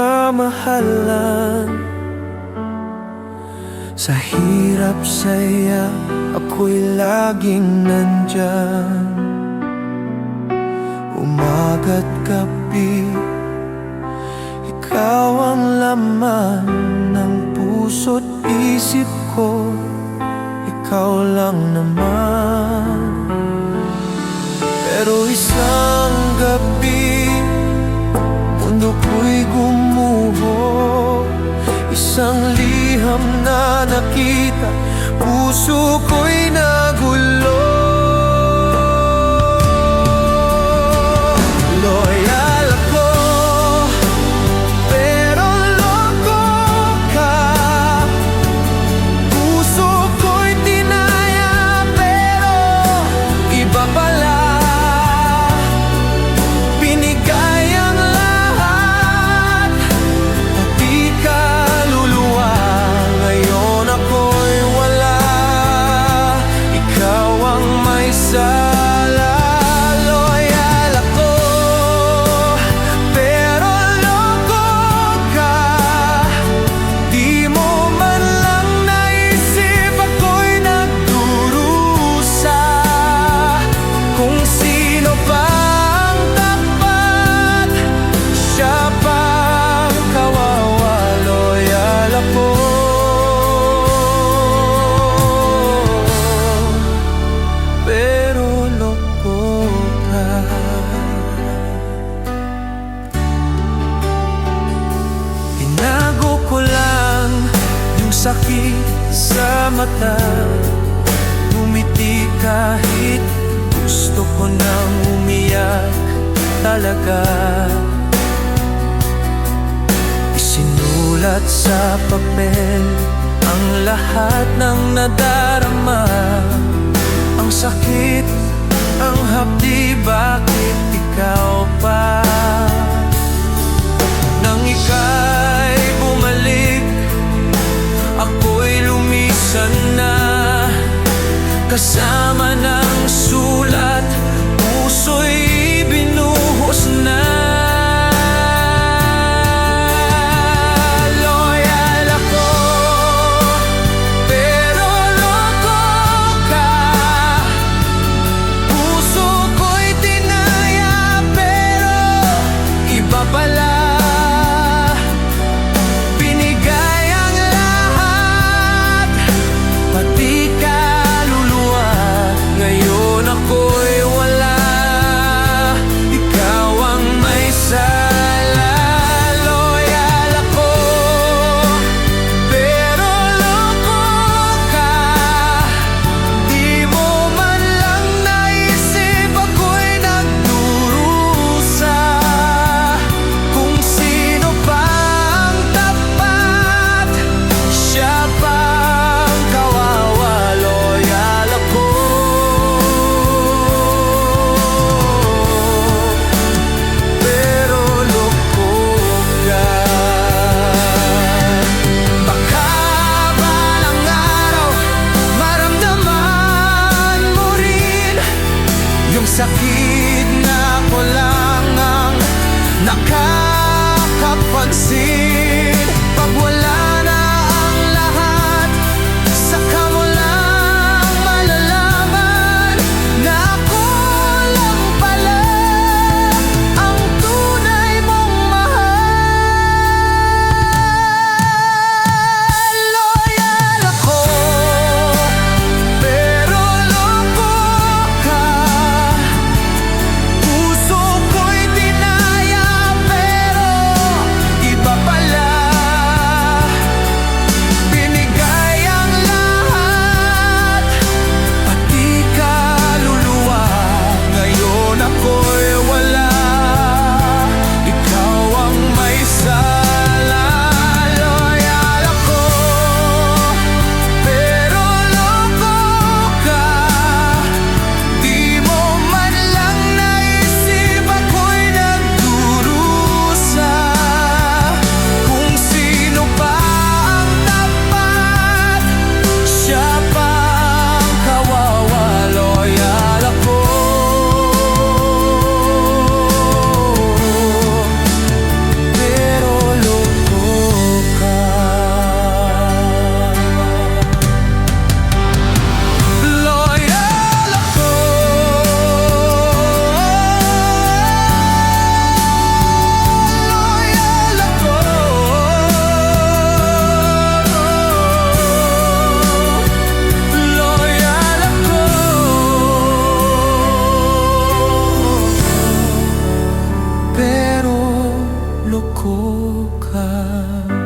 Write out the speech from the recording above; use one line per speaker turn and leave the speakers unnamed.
pagmamahalan. Sa hirap saya ako'y laging nandyan. Umaga't gabi Ikaw ang laman ng puso't isip ko. Ikaw lang naman. nakita. Puso ko'y nakita sakit sa mata. Umiti kahit gusto ko nang umiyak talaga. Isinulat sa papel ang lahat ng nadarama. Ang sakit, ang hapdi, bakit ikaw pa? Nang ikaw aqui. loko ka.